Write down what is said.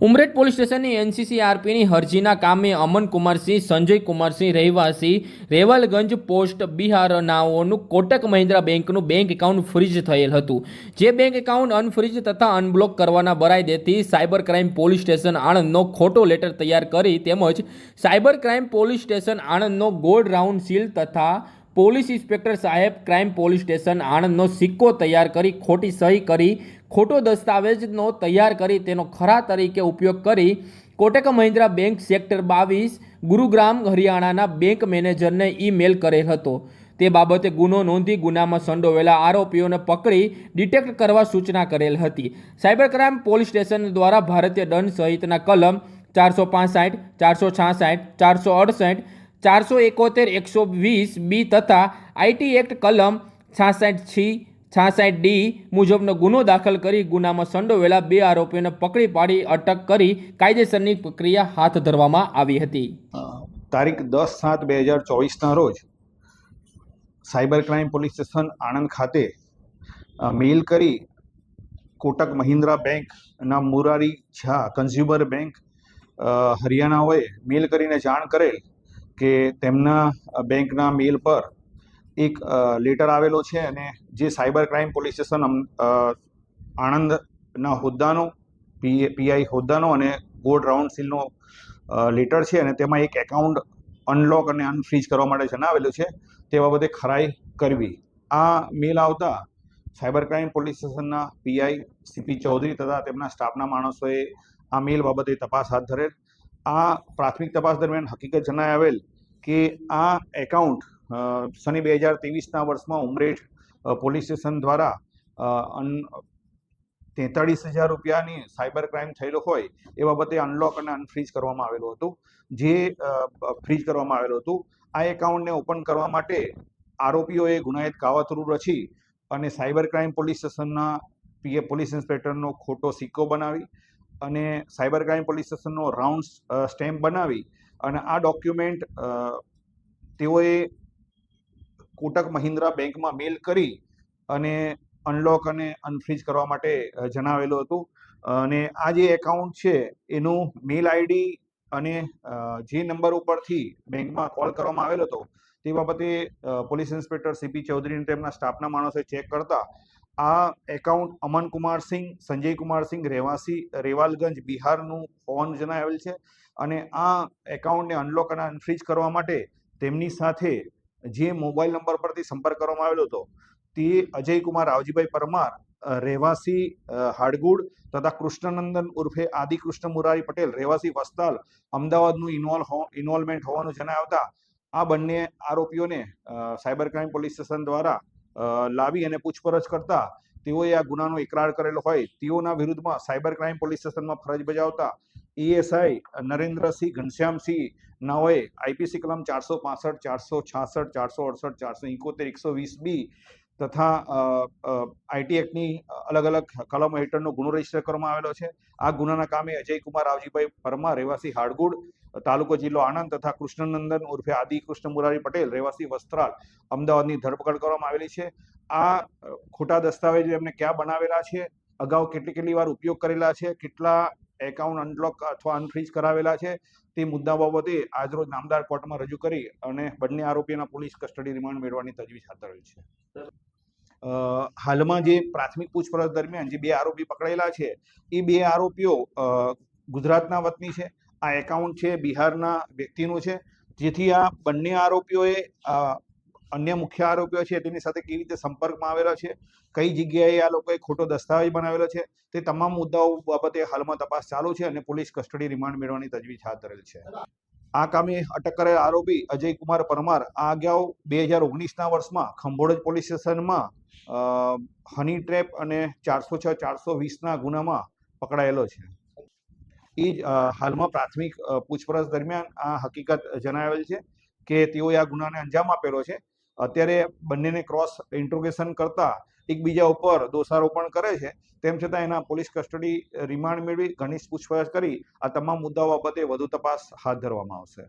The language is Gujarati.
ઉમરેઠ પોલીસ સ્ટેશનની એનસીસી આરપીની હરજીના કામે અમન કુમારસિંહ સંજય કુમારસિંહ રહેવાસી રેવલગંજ પોસ્ટ બિહાર નાઓનું કોટક મહિન્દ્રા બેંકનું બેંક એકાઉન્ટ ફ્રીજ થયેલ હતું. જે બેંક એકાઉન્ટ અનફ્રીજ તથા અનબ્લોક કરવાના ભરાઈ દેતી સાયબર ક્રાઇમ પોલીસ સ્ટેશન આણંદનો ખોટો લેટર તૈયાર કરી તેમજ સાયબર ક્રાઇમ પોલીસ સ્ટેશન આણંદનો ગોલ્ડ રાઉન્ડ સીલ તથા પોલીસ ઇન્સ્પેક્ટર સાહેબ ક્રાઇમ પોલીસ સ્ટેશન આણંદનો સિક્કો તૈયાર કરી, ખોટી સહી કરી, ખોટો દસ્તાવેજનો તૈયાર કરી, તેનો ખરા તરીકે ઉપયોગ કરી કોટેક મહિન્દ્રા બેંક સેક્ટર બાવીસ, ગુરુગ્રામ, હરિયાણાના બેંક મેનેજરને ઈમેલ કરેલ હતો. તે બાબતે ગુનો નોંધી ગુનામાં સંડોવેલા આરોપીઓને પકડી ડિટેક્ટ કરવા સૂચના કરેલ હતી. સાયબર ક્રાઇમ પોલીસ સ્ટેશન દ્વારા ભારતીય દંડ સહિતના કલમ ચારસો પાસઠ, ચારસો છાસઠ, ચારસો અડસઠ ચારસો એકોતેર, એકસો વીસ બી તથા આઈટી એક્ટ કલમ છાસઠ છી છાસઠ ડી મુજબનો ગુનો દાખલ કરી ગુનામાં સંડોવેલા બે આરોપીઓને પકડી પાડી, અટક કરી કાયદેસરની પ્રક્રિયા હાથ ધરવામાં આવી હતી. તારીખ દસ સાત બે હજાર ચોવીસના રોજ cyber crime police station Anand ખાતે મેઇલ કરી કોટક મહિન્દ્રા બેંકના મુરારી ઝા કન્ઝ્યુમર બેંક હરિયાણાઓએ મેલ કરીને જાણ કરેલ કે તેમના બેંકના મેલ પર એક લેટર આવેલો છે અને જે સાયબર ક્રાઇમ પોલીસ સ્ટેશન આણંદના હોદ્દાનો પીઆઈ હોદ્દાનો અને ગોડ રાઉન્ડ સીલનો લેટર છે અને તેમાં એક એકાઉન્ટ અનલોક અને અનફ્રીજ કરવા માટે જણાવેલું છે તે બાબતે ખરાઈ કરવી. આ મેલ આવતા સાયબર ક્રાઇમ પોલીસ સ્ટેશનના પીઆઈ સીપી ચૌધરી તથા તેમના સ્ટાફના માણસોએ આ મેલ બાબતે તપાસ હાથ ધરેલ. આ પ્રાથમિક તપાસ દરમિયાન હકીકત જણાય આવેલ કે આ એકાઉન્ટ સની બે હજાર ત્રેવીસના વર્ષમાં ઉમરેઠ પોલીસ સ્ટેશન દ્વારા તેતાળીસ હજાર રૂપિયાની સાયબર ક્રાઇમ થયેલો હોય એ બાબતે અનલોક અને અનફ્રીઝ કરવામાં આવેલું હતું. જે ફ્રીજ કરવામાં આવેલું હતું. આ એકાઉન્ટને ઓપન કરવા માટે આરોપીઓએ ગુનાહિત કાવતરું રચી અને સાયબર ક્રાઇમ પોલીસ સ્ટેશનના પીએ, પોલીસ ઇન્સ્પેક્ટરનો ખોટો સિક્કો બનાવી અને સાયબર ક્રાઇમ પોલીસ સ્ટેશનનો રાઉન્ડ સ્ટેમ્પ બનાવી અને આ ડોક્યુમેન્ટ તેઓએ કોટક મહિન્દ્રા બેંકમાં મેલ કરી અને અનલોક અને અનફ્રીજ કરવા માટે જણાવેલું હતું. અને આ જે એકાઉન્ટ છે, એનું મેલ આઈડી અને જે નંબર ઉપરથી બેંકમાં કોલ કરવામાં આવેલો હતો, તે બાબતે પોલીસ ઇન્સ્પેક્ટર સીપી ચૌધરી અને તેમના સ્ટાફના માણસોએ ચેક કરતા આ એકાઉન્ટ અમન કુમાર સિંહ, સંજય કુમાર સિંહ રહેવાસી, રેવાલગંજ, બિહારનું હોવાનું જણાવેલ છે અને આ એકાઉન્ટને અનલોક અને અનફ્રીજ કરવા માટે તેમની સાથે જે મોબાઈલ નંબર પરથી સંપર્ક કરવામાં આવેલો હતો, તે અજયકુમાર, રાવજીભાઈ પરમાર રહેવાસી હાડગુડ તથા કૃષ્ણનંદન ઉર્ફે આદિ કૃષ્ણ મુરારી પટેલ, રહેવાસી વસ્તાલ, અમદાવાદનું ઇન્વોલ્વ ઇન્વોલ્વમેન્ટ હોવાનું જણાવતા આ બંને આરોપીઓને સાયબર ક્રાઇમ પોલીસ સ્ટેશન દ્વારા લાવી અને પૂછપરછ કરતા તેઓએ આ ગુનાનો ઇકરાર કરેલો હોય. તેઓના વિરુદ્ધમાં સાયબર ક્રાઇમ પોલીસ સ્ટેશનમાં ફરજ બજાવતા ઈએસઆઈ નરેન્દ્રસિંહ ઘનશ્યામસિંહ નાઓએ આઈપીસી કલમ ચારસો પાસઠ, ચારસો છાસઠ, ચારસો અડસઠ, ચારસો એકોતેર એકસો વીસ બી તથા આઈટી એક્ટની અલગ અલગ કલમો હેઠળનો ગુનો રજિસ્ટર કરવામાં આવેલો છે. આ ગુનાના કામે અજય કુમાર રાવજીભાઈ પરમાર, રહેવાસી હાડગુડ તાલુકો જિલ્લો આણંદ તથા કૃષ્ણનંદન ઉર્ફે આદિ કૃષ્ણ મુરારી પટેલ, રહેવાસી વસ્ત્રાલ, અમદાવાદની ધરપકડ કરવામાં આવેલી છે. આ ખોટા દસ્તાવેજ એમને ક્યાં બનાવેલા છે? અગાઉ કેટલી કેટલી વાર ઉપયોગ કરેલા છે? કેટલા એકાઉન્ટ અનલોક અથવા અનફ્રીઝ કરાવેલા છે? તે મુદ્દા બાબતે આજરોજ નામદાર કોર્ટમાં રજૂ કરી અને બંને આરોપીઓના પોલીસ કસ્ટડી રિમાન્ડ મેળવવાની તજવીજ હાથ ધરેલ છે. હાલમાં જે પ્રાથમિક પૂછપરછ દરમિયાન જે બે આરોપી પકડાયેલા છે, એ બે આરોપીઓ ગુજરાતના વતની છે આ એકાઉન્ટ છે બિહારના વ્યક્તિનું છે. જેથી આ બંને આરોપીઓએ અન્ય મુખ્ય આરોપીઓ છે તેની સાથે કેવી રીતે સંપર્કમાં આવેલા છે, કઈ જગ્યાએ આ લોકોએ ખોટો દસ્તાવેજ બનાવેલો છે, તે તમામ મુદ્દાઓ બાબતે હાલમાં તપાસ ચાલુ છે અને પોલીસ કસ્ટડી રિમાન્ડ મેળવવાની તજવીજ હાથ ધરેલ છે. આ કામે અટક કરેલ આરોપી અજય કુમાર પરમાર આ અગાઉ બે હજાર ઓગણીસના વર્ષમાં ખંભોળજ પોલીસ સ્ટેશનમાં હની ટ્રેપ અને ચારસો છ ચારસો વીસના ગુનામાં પકડાયેલો છે. એ જ હાલમાં પ્રાથમિક પૂછપરછ દરમિયાન આ હકીકત જણાવેલ છે કે તેઓએ આ ગુનાને અંજામ આપેલો છે. અત્યારે બંનેને ક્રોસ ઇન્ટ્રોગેશન કરતા એકબીજા ઉપર દોષારોપણ કરે છે. તેમ છતાં એના પોલીસ કસ્ટડી રિમાન્ડ મેળવી ઘનિષ્ઠ પૂછપરછ કરી. આ તમામ મુદ્દાઓ બાબતે વધુ તપાસ હાથ ધરવામાં આવશે.